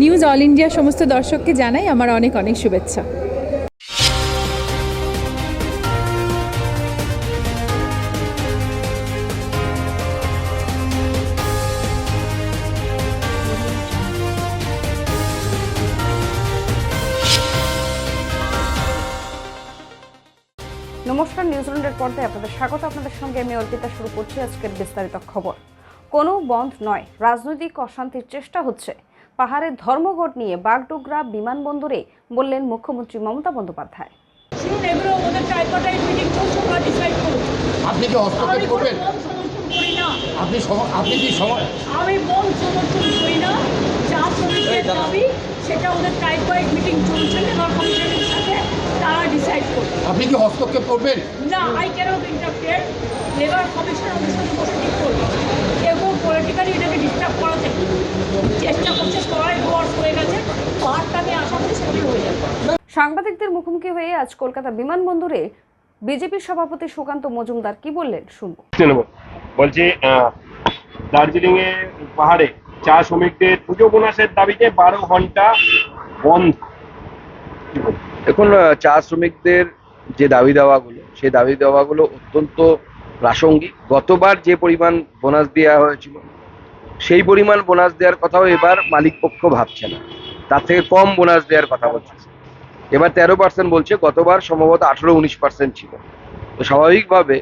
News all India সমস্ত দর্শককে জানাই আমার অনেক অনেক শুভেচ্ছা। নমস্কার নিউজিল্যান্ডের পর্দায় আপনাদের স্বাগত। আপনাদের সঙ্গে আমি অর্পিতা শুরু করছি আজকের বিস্তারিত খবর। কোনো বন্ধ নয়, রাজনৈতিক অশান্তির চেষ্টা হচ্ছে। পাহাড়ের ধর্মঘট নিয়ে বাগডোগরা বিমানবন্দরে বললেন মুখ্যমন্ত্রী মমতা বন্দ্যোপাধ্যায়। ওদের ট্রাইপার্টাইট মিটিং চলছে ওরা ডিসাইড আপনি কি হস্তক্ষেপ আমি করবেন? আপনি আপনি কি আমি মন সমর্থন করি না। যা শ্রমিকের দাবি সেটা ওদের মিটিং চলছে লেবার কমিশনের সাথে তারা ডিসাইড করবে। আপনি কি হস্তক্ষেপ করবেন? না I can't interfere labour commission ওদের সাথে বসে ঠিক করবে। কেউ পলিটিক্যালি এটাকে ডিস্টার্ব চেষ্টা করছে সবাই ডোয়ার্স হয়ে গেছে পাহাড়টাকে আশা করি সবই হয়ে যাবে সাংবাদিকদের মুখোমুখি হয়ে আজ কলকাতা বিমানবন্দরে বিজেপির সভাপতি সুকান্ত মজুমদার কি বললেন? শুনব। বলছি দার্জিলিং এ পাহাড়ে চা শ্রমিকদের পুজো বোনাসের দাবিতে বারো ঘণ্টা বন্ধ। আহ, চা শ্রমিকদের যে দাবি দেওয়াগুলো সেই দাবি দেওয়াগুলো অত্যন্ত প্রাসঙ্গিক। গতবার যে পরিমাণ বোনাস দেওয়া হয়েছিল সেই পরিমাণ বোনাস দেওয়ার কথাও এবার মালিক পক্ষ ভাবছে না। তার থেকে কম বোনাস দেওয়ার কথা বলছে। এবার তেরো পার্সেন্ট বলছে, গতবার সম্ভবত আঠেরো উনিশ পার্সেন্ট ছিল। তো স্বাভাবিকভাবে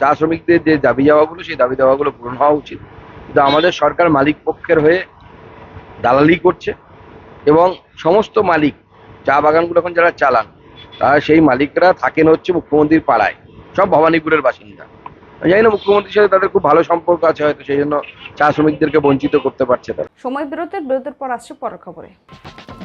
চা শ্রমিকদের যে দাবি দেওয়াগুলো, সেই দাবি দেওয়াগুলো পূরণ হওয়া উচিত। কিন্তু আমাদের সরকার মালিক পক্ষের হয়ে দালালি করছে এবং সমস্ত মালিক, চা বাগানগুলো এখন যারা চালান, তারা সেই মালিকরা থাকেন হচ্ছে মুখ্যমন্ত্রীর পাড়ায়। সব ভবানীপুরের বাসিন্দা। জানি না, মুখ্যমন্ত্রীর সাথে তাদের খুব ভালো সম্পর্ক আছে হয়তো, সেই জন্য চা শ্রমিকদেরকে বঞ্চিত করতে পারছে তারা। সময় বিরতির বিরতির পর আসছে পরের খবরে।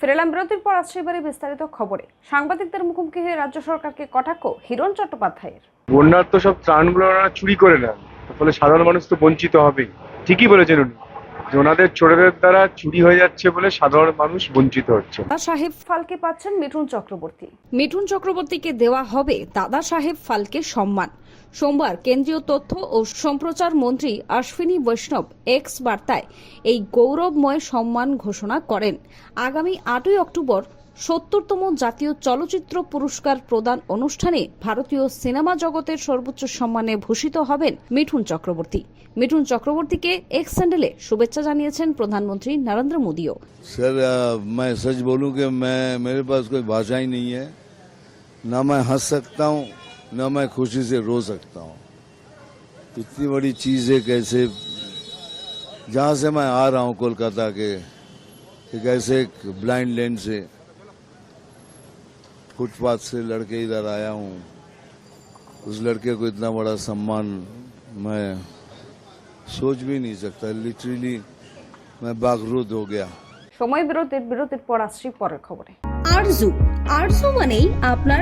ফেরালাম বিরতির পর আসছে এবারে বিস্তারিত খবরে। সাংবাদিকদের মুখোমুখি হয়ে রাজ্য সরকারকে কটাক্ষ হিরণ চট্টোপাধ্যায়ের। বন্যার তো সব ত্রাণগুলো ওনারা চুরি করে নেন। ফলে সাধারণ মানুষ তো বঞ্চিত হবেই ঠিকই বলেছেন উনি যে ওনাদের চোরেদের দ্বারা চুরি হয়ে যাচ্ছে বলে সাধারণ মানুষ বঞ্চিত হচ্ছে। দাদা সাহেব ফালকে পাচ্ছেন মিঠুন চক্রবর্তী। মিঠুন চক্রবর্তীকে দেওয়া হবে দাদা সাহেব ফালকে সম্মান। সোমবার কেন্দ্রীয় তথ্য ও সম্প্রচার মন্ত্রী অশ্বিনী বৈষ্ণব এক্স বার্তায় এই গৌরবময় সম্মান ঘোষণা করেন আগামী আটই অক্টোবর সত্তরতম জাতীয় চলচ্চিত্র পুরস্কার প্রদান অনুষ্ঠানে ভারতীয় সিনেমা জগতের সর্বোচ্চ সম্মানে ভূষিত হবেন মিঠুন চক্রবর্তী মিঠুন চক্রবর্তীকে এক্স স্যান্ডেলে শুভেচ্ছা জানিয়েছেন প্রধানমন্ত্রী নরেন্দ্র মোদীও सर अ, मैं सच बोलूं कि मैं मेरे पास कोई भाषा ही नहीं है ना मैं हंस सकता हूं ना मैं खुशी से रो सकता हूं इतनी बड़ी चीज है कैसे जहां से मैं आ रहा हूं कोलकाता के एक ऐसे एक ब्लाइंड लैंड से फुटपाथ से लड़के इधर आया हूं उस लड़के को इतना बड़ा सम्मान मैं सोच भी नहीं सकता लिटरली मैं बागरूद हो गया সময় বিরতির বিরতির পর আসছি পরের খবরে আরজু আরজু মানেই আপনার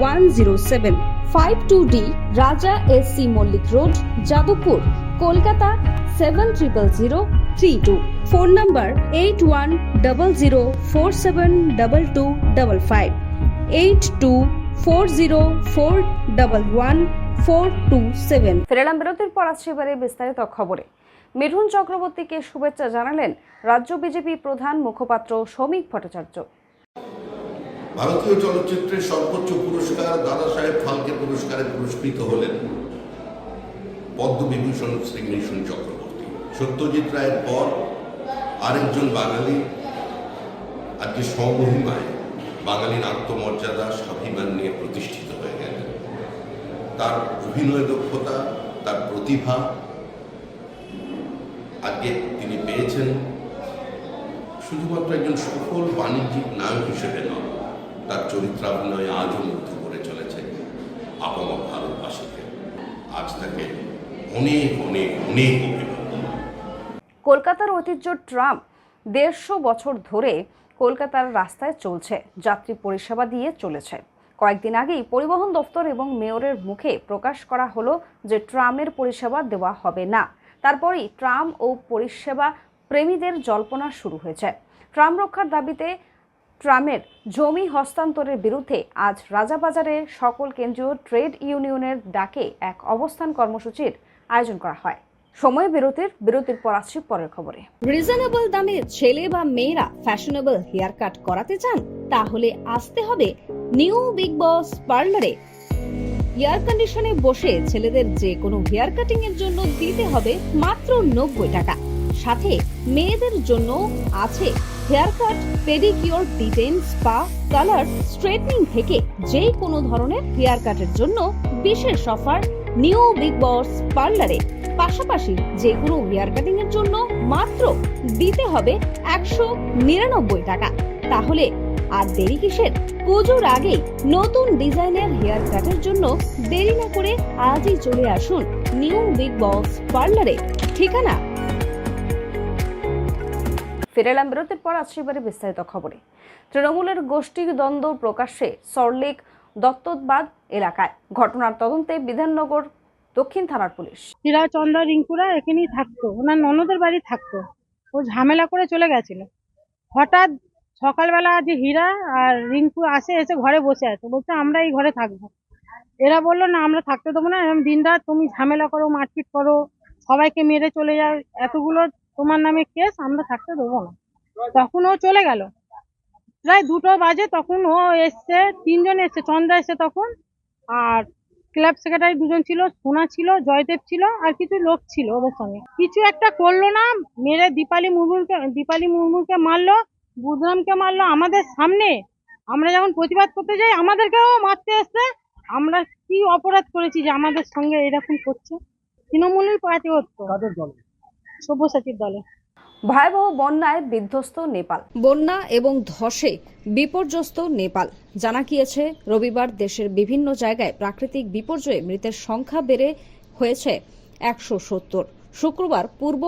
one zero seven five two D Raja S C Mallick road Jadavpur Kolkata seven triple zero three two phone number eight one double zero four seven double two double five eight two four zero four double one four two seven ফেরালাম বিরতির পর আসছে এবারে বিস্তারিত খবরে। মিঠুন চক্রবর্তীকে শুভেচ্ছা জানালেন রাজ্য বিজেপি প্রধান মুখপাত্র শ্রমিক ভট্টাচার্য। ভারতীয় চলচ্চিত্রের সর্বোচ্চ পুরস্কার দাদা সাহেব ফালকে পুরস্কারে পুরস্কৃত হলেন পদ্মবিভূষণ শ্রী মিশন চক্রবর্তী। সত্যজিৎ রায়ের পর আরেকজন বাঙালি, আজকে স্বমহিমায় বাঙালির আত্মমর্যাদা স্বাভিমান নিয়ে প্রতিষ্ঠিত হয়ে গেলেন। তার অভিনয় দক্ষতা, তার প্রতিভা আজকে তিনি পেয়েছেন। শুধুমাত্র একজন সফল বাণিজ্যিক নায়ক হিসেবে নয় তার চরিত্রাভিনয় আজও মুগ্ধ করে চলেছে আপামা ভারতবাসীকে আজ তাকে অনেক অনেক অনেক কলকাতার ঐতিহ্য ট্রাম দেড়শো বছর ধরে কলকাতার রাস্তায় চলছে, যাত্রী পরিষেবা দিয়ে চলেছে। কয়েকদিন আগেই পরিবহন দপ্তর এবং মেয়রের মুখে প্রকাশ করা হলো যে ট্রামের পরিষেবা দেওয়া হবে না। তারপরই ট্রাম ও পরিষেবা প্রেমীদের জল্পনা শুরু হয়েছে। ট্রাম রক্ষার দাবিতে ট্রামের জমি হস্তান্তরের বিরুদ্ধে আজ রাজাবাজারে সকল কেন্দ্রীয় ট্রেড ইউনিয়নের ডাকে এক অবস্থান কর্মসূচির আয়োজন করা হয়। সময় বিরতির বিরতির পর আসছি পরের খবরে। রিজনেবল দামে ছেলে বা মেয়েরা ফ্যাশনেবল হেয়ার কাট করাতে চান, তাহলে আসতে হবে নিউ বিগ বস পার্লারে এয়ার কন্ডিশনে বসে ছেলেদের যে কোনো হেয়ার কাটিং এর জন্য দিতে হবে মাত্র নব্বই টাকা। সাথে মেয়েদের জন্য আছে hair cut pedicure detan spa colour straightening থেকে যে কোনো ধরনের হেয়ার কাটের জন্য বিশেষ অফার নিউ বিগ বস পার্লারে পাশাপাশি যে কোনো হেয়ার কাটিং এর জন্য মাত্র দিতে হবে একশো নিরানব্বই টাকা। তাহলে আর দেরি কিসের? পুজোর আগেই নতুন ডিজাইনের হেয়ার কাটের জন্য দেরি না করে আজই চলে আসুন নিউ বিগ বস পার্লারে ঠিকানা ফিরে এলাম বিরতির পর আসছি এবারে বিস্তারিত খবরে। তৃণমূলের গোষ্ঠী দ্বন্দ্ব প্রকাশ্যে সরলেক দত্তবাদ এলাকায়। ঘটনার তদন্তে বিধাননগর দক্ষিণ থানার পুলিশ। হীরা চন্দ্র রিঙ্কুরা এখানেই থাকতো। ওনার ননদের বাড়ি থাকতো। ও ঝামেলা করে চলে গেছিল। হঠাৎ সকালবেলা যে হীরা আর রিঙ্কু আসে, এসে ঘরে বসে আছে। বলছে, আমরা এই ঘরে থাকব। এরা বলল, না, আমরা থাকতে দেবো না। এরকম দিনরাত তুমি ঝামেলা করো, মারপিট করো, সবাইকে মেরে চলে যাও। এতগুলো তোমার নামে কেস আমরা থাকতে দেবো না। তখন ও চলে গেল। প্রায় দুটো বাজে তখন ও এসছে, তিনজন এসছে, চন্দ্রা এসছে তখন। আর ক্লাব সেক্রেটারি দুজন ছিল, সোনা ছিল, জয়দেব ছিল, আর কিছু লোক ছিল ওদের সঙ্গে। কিছু একটা করল না, মেরে দীপালি মুর্মুকে দীপালি মুর্মুকে মারলো, বুধরামকে মারলো আমাদের সামনে। আমরা যখন প্রতিবাদ করতে যাই, আমাদেরকেও মারতে এসছে। আমরা কি অপরাধ করেছি যে আমাদের সঙ্গে এরকম করছে? তৃণমূলের পার্টি হতো সব্যসাচীর দলে। ভয়াবহ বন্যায় বিধ্বস্ত নেপাল। বন্যা এবং ধসে বিপর্যস্ত নেপাল। জানা গিয়েছে, রবিবার দেশের বিভিন্ন জায়গায় প্রাকৃতিক বিপর্যয়ে মৃতের সংখ্যা বেড়ে হয়েছে একশো সত্তর। শুক্রবার পূর্ব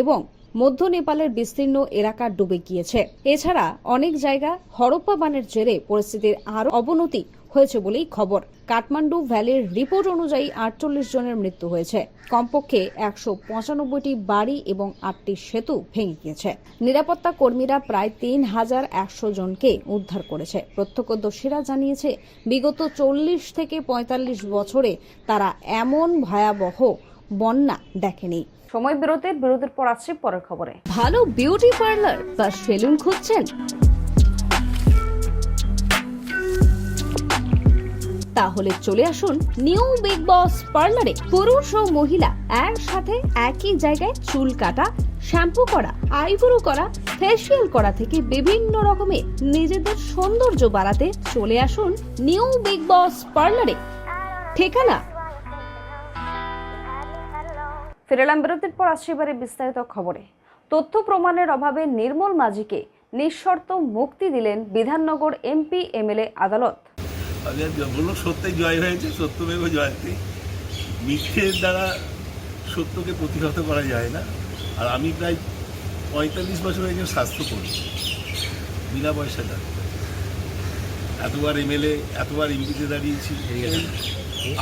এবং মধ্য নেপালের বিস্তীর্ণ এলাকা ডুবে গিয়েছে। এছাড়া অনেক জায়গা হরপ্পা বানের জেরে পরিস্থিতির আরও অবনতি হয়েছে বলেই খবর। কাঠমান্ডু ভ্যালির রিপোর্ট অনুযায়ী আটচল্লিশ জনের মৃত্যু হয়েছে। কমপক্ষে একশো পঁচানব্বইটি বাড়ি এবং আটটি সেতু ভেঙে গিয়েছে। নিরাপত্তা কর্মীরা প্রায় তিন হাজার একশো জনকে উদ্ধার করেছে। প্রত্যক্ষদর্শীরা জানিয়েছে বিগত চল্লিশ থেকে পঁয়তাল্লিশ বছরে তারা এমন ভয়াবহ বন্যা দেখেনি। সময় বিরতির বিরতির পর আসছি পরের খবরে। ভালো বিউটি পার্লার বা সেলুন খুঁজছেন? তাহলে চলে আসুন নিউ বিগ বস পার্লারে। পুরুষ ও মহিলা একসাথে একই জায়গায় চুল কাটা, শ্যাম্পু করা, আইব্রো করা, ফেসিয়াল করা থেকে বিভিন্ন রকমের নিজেদের সৌন্দর্য বাড়াতে চলে আসুন নিউ বিগ বস পার্লারে। ঠিকানা? ফিরে এলাম বিরতির পর আসছি এবারে বিস্তারিত খবরে। তথ্য প্রমাণের অভাবে নির্মল মাঝিকে নিঃশর্ত মুক্তি দিলেন বিধাননগর এমপি এমএলএ আদালত। আগে বলল সত্যই জয় হয়েছে সত্যমেব জয়তে মিথ্যের দ্বারা সত্যকে প্রতিহত করা যায় না। আর আমি প্রায় পঁয়তাল্লিশ বছর একজন স্বাস্থ্যকর্মী বিনা পয়সা ডাক্তার এতবার এমএলএ এতবার এমপিতে দাঁড়িয়েছি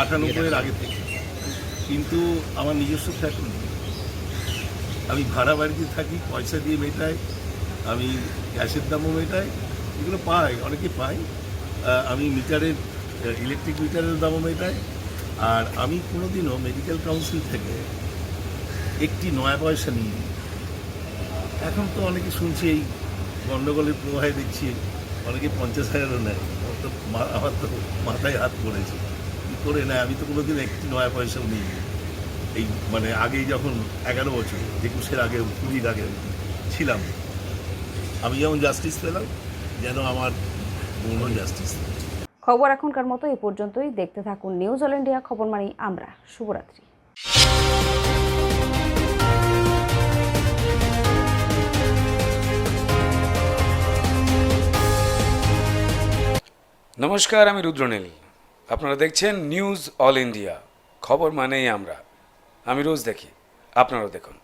আটানব্বইয়ের আগে থেকে। কিন্তু আমার নিজস্ব ফ্ল্যাট নেই। আমি ভাড়া বাড়িতে থাকি পয়সা দিয়ে মেটাই আমি গ্যাসের দামও মেটাই এগুলো পাই অনেকে পাই আমি মিটারের ইলেকট্রিক মিটারের দামও মেটাই। আর আমি কোনোদিনও মেডিকেল কাউন্সিল থেকে একটি নয়া পয়সা নিই এখন তো অনেকে শুনছি এই গণ্ডগোলের প্রবাহে দেখছি, অনেকে পঞ্চাশ হাজারও নেয়। তো আমার তো মাথায় হাত পড়েছে। কী করে নেয়? আমি তো কোনোদিন একটি নয়া পয়সাও নিই এই মানে আগেই যখন এগারো বছর, একুশের আগে, কুড়ির আগে ছিলাম, আমি যেমন জাস্টিস পেলাম, যেন আমার জাস্টিস খবর এখনকার মতো এই পর্যন্তই। দেখতে থাকুন নিউজ অল ইন্ডিয়া খবর মানি আমরা। শুভরাত্রি। নমস্কার আমি রুদ্রনীল। আপনারা দেখছেন নিউজ অল ইন্ডিয়া খবর মানেই আমরা। আমি রোজ দেখি আপনারাও দেখুন।